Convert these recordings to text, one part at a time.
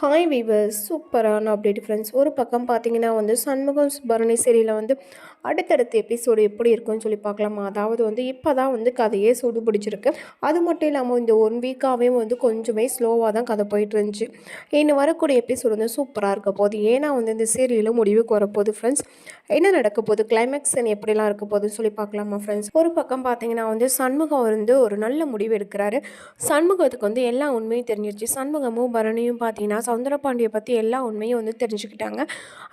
Hi viewers சூப்பரான update friends ஒரு பக்கம் பார்த்தீங்கன்னா வந்து சண்முகம் பரணி சீரியலில் வந்து அடுத்தடுத்த எபிசோடு எப்படி இருக்கும்னு சொல்லி பார்க்கலாமா? அதாவது வந்து இப்போ தான் வந்து கதையே சூடு பிடிச்சிருக்கு அது மட்டும் இல்லாமல் இந்த ஒன் வீக்காகவே வந்து கொஞ்சமே ஸ்லோவாக தான் கதை போயிட்டு இருந்துச்சு இன்னும் வரக்கூடிய எபிசோடு வந்து சூப்பராக இருக்க போகுது. ஏன்னா வந்து இந்த சீரியலும் முடிவுக்கு வரப்போகுது ஃப்ரெண்ட்ஸ் என்ன நடக்க போகுது? கிளைமேக்ஸ் எப்படிலாம் இருக்க போகுதுன்னு சொல்லி பார்க்கலாமா ஃப்ரெண்ட்ஸ் ஒரு பக்கம் பார்த்தீங்கன்னா வந்து சண்முகம் வந்து ஒரு நல்ல முடிவு எடுக்கிறாரு. சண்முகத்துக்கு வந்து எல்லா உண்மையும் தெரிஞ்சிருச்சு. சண்முகமும் பரணியும் பார்த்தீங்கன்னா சவுந்தரபாண்டியை பற்றி எல்லா உண்மையும் வந்து தெரிஞ்சுக்கிட்டாங்க.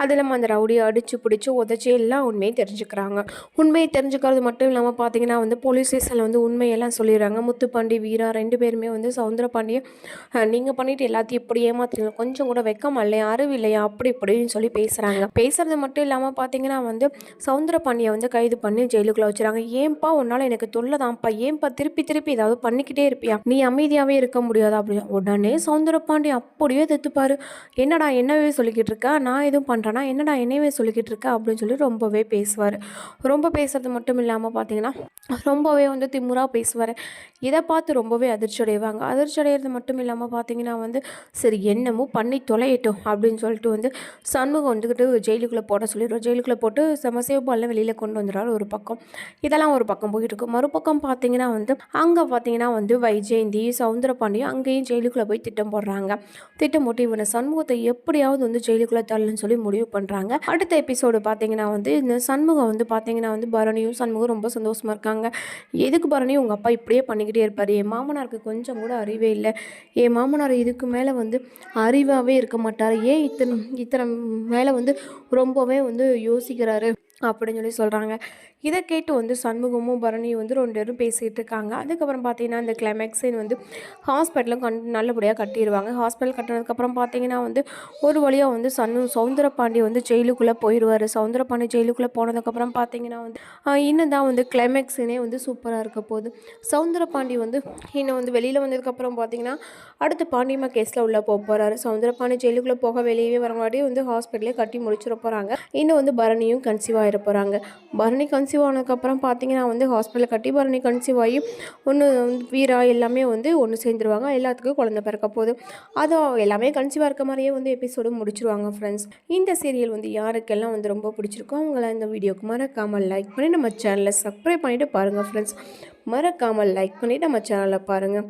அது இல்லாமல் அந்த ரவுடியை அடித்து பிடிச்சி உதச்சி எல்லா உண்மையும் தெரிஞ்சுக்கிறாங்க. உண்மையை தெரிஞ்சுக்கிறது மட்டும் இல்லாமல் பார்த்தீங்கன்னா வந்து போலீஸ் ஸ்டேஷனில் வந்து உண்மையெல்லாம் சொல்லிடுறாங்க. முத்துப்பாண்டி வீரா ரெண்டு பேருமே வந்து சவுந்தரபாண்டியை நீங்கள் பண்ணிட்டு எல்லாத்தையும் இப்படி ஏமாத்துறீங்க. கொஞ்சம் கூட வெக்கம் இல்லையா? அறிவு இல்லையா? அப்படி இப்படின்னு சொல்லி பேசுகிறாங்க பேசுறது மட்டும் இல்லாமல் பார்த்தீங்கன்னா வந்து சவுந்தரபாண்டியை வந்து கைது பண்ணி ஜெயிலுக்குள்ளே வச்சுறாங்க. ஏன்பா உன்னால் எனக்கு தொல்லை தான்ப்பா. ஏன்பா திருப்பி திருப்பி ஏதாவது பண்ணிக்கிட்டே இருப்பியா? நீ அமைதியாகவே இருக்க முடியாது அப்படி உடனே சவுந்தரபாண்டி அப்படியே எடுத்துப்பார். என்னடா என்னவே சொல்லிக்கிட்டு இருக்கா நான் எதுவும் பண்ணுறேன்னா என்னடா என்னவே சொல்லிக்கிட்டு இருக்கா அப்படின்னு சொல்லி ரொம்பவே பேசுவார். ரொம்ப பேசுறது மட்டும் இல்லாமல் பார்த்தீங்கன்னா ரொம்பவே வந்து திமுறாக பேசுவார். இதை பார்த்து ரொம்பவே அதிர்ச்சி அடைவாங்க. அதிர்ச்சி அடைகிறது மட்டும் இல்லாமல் பார்த்தீங்கன்னா வந்து சரி என்னமோ பண்ணி தொலையட்டும் அப்படின்னு சொல்லிட்டு வந்து சண்முகம் வந்துக்கிட்டு ஜெயிலுக்குள்ளே போட சொல்லிடுவோம் ஜெயிலுக்குள்ளே போட்டு செமசேவ் வெளியில் கொண்டு வந்துடுறாரு ஒரு பக்கம். இதெல்லாம் ஒரு பக்கம் போயிட்டு இருக்கும் மறுபக்கம் பார்த்தீங்கன்னா வந்து அங்கே பார்த்தீங்கன்னா வந்து வைஜெயந்தி சவுந்தரபாண்டியும் அங்கேயும் ஜெயிலுக்குள்ளே போய் திட்டம் போடுறாங்க. திட்டம் போட்டு இவனை சண்முகத்தை எப்படியாவது வந்து ஜெயிலுக்குள்ளே தள்ளுன்னு சொல்லி முடிவு பண்ணுறாங்க அடுத்த எபிசோடு பார்த்தீங்கன்னா வந்து இந்த சண்முகம் வந்து பார்த்தீங்கன்னா வந்து பரணியும் சண்முகம் ரொம்ப சந்தோஷமாக இருக்காங்க. எதுக்கு பரணி? உங்கள் அப்பா இப்படியே பண்ணிக்கிட்டே இருப்பார். என் மாமனாருக்கு கொஞ்சம் கூட அறிவே இல்லை. என் மாமனார் இதுக்கு மேலே வந்து அறிவாகவே இருக்க மாட்டார். ஏன் இத்தனை இத்தனை மேலே வந்து ரொம்பவே வந்து யோசிக்கிறாரு? அப்படின்னு சொல்லி சொல்கிறாங்க இதை கேட்டு வந்து சண்முகமும் பரணியும் வந்து ரெண்டு பேரும் பேசிகிட்டு இருக்காங்க. அதுக்கப்புறம் பார்த்தீங்கன்னா இந்த கிளைமேக்ஸின் வந்து ஹாஸ்பிட்டலும் கண் நல்லபடியாக கட்டிடுவாங்க ஹாஸ்பிட்டல் கட்டினதுக்கப்புறம் பார்த்தீங்கன்னா வந்து ஒரு வழியாக வந்து சண்மு சவுந்தரபாண்டி வந்து ஜெயிலுக்குள்ளே போயிடுவார் சவுந்தரபாண்டி ஜெயிலுக்குள்ளே போனதுக்கப்புறம் பார்த்தீங்கன்னா வந்து இன்னும் தான் வந்து கிளைமேக்ஸினே வந்து சூப்பராக இருக்க போகுது. சவுந்தரபாண்டி வந்து இன்னும் வந்து வெளியில் வந்ததுக்கப்புறம் பார்த்தீங்கன்னா அடுத்து பாண்டியம்மா கேஸில் உள்ளே போக போகிறாரு சவுந்தரபாண்டி ஜெயிலுக்குள்ளே போக வெளியே வரங்காட்டி வந்து ஹாஸ்பிட்டலே கட்டி முடிச்சிட போகிறாங்க இன்னும் வந்து பரணியும் கன்சீவ் ஆகிட போகிறாங்க பரணி கன்சீவ் ஆனதுக்கப்புறம் பார்த்தீங்கன்னா வந்து ஹாஸ்பிட்டலில் கட்டி பரணி கன்சீவ் ஆகி ஒன்று வீரா எல்லாமே வந்து ஒன்று சேர்ந்துருவாங்க. எல்லாத்துக்கும் குழந்த பிறக்க போகுது. அது எல்லாமே கன்சீவாக இருக்க மாதிரியே வந்து எபிசோடு முடிச்சிருவாங்க ஃப்ரெண்ட்ஸ் இந்த சீரியல் வந்து யாருக்கெல்லாம் வந்து ரொம்ப பிடிச்சிருக்கோ அவங்கள இந்த வீடியோக்கு மறக்காமல் லைக் பண்ணி நம்ம சேனலை சப்ஸ்கிரைப் பண்ணிவிட்டு பாருங்கள் ஃப்ரெண்ட்ஸ் மறக்காமல் லைக் பண்ணிவிட்டு நம்ம சேனலை பாருங்கள்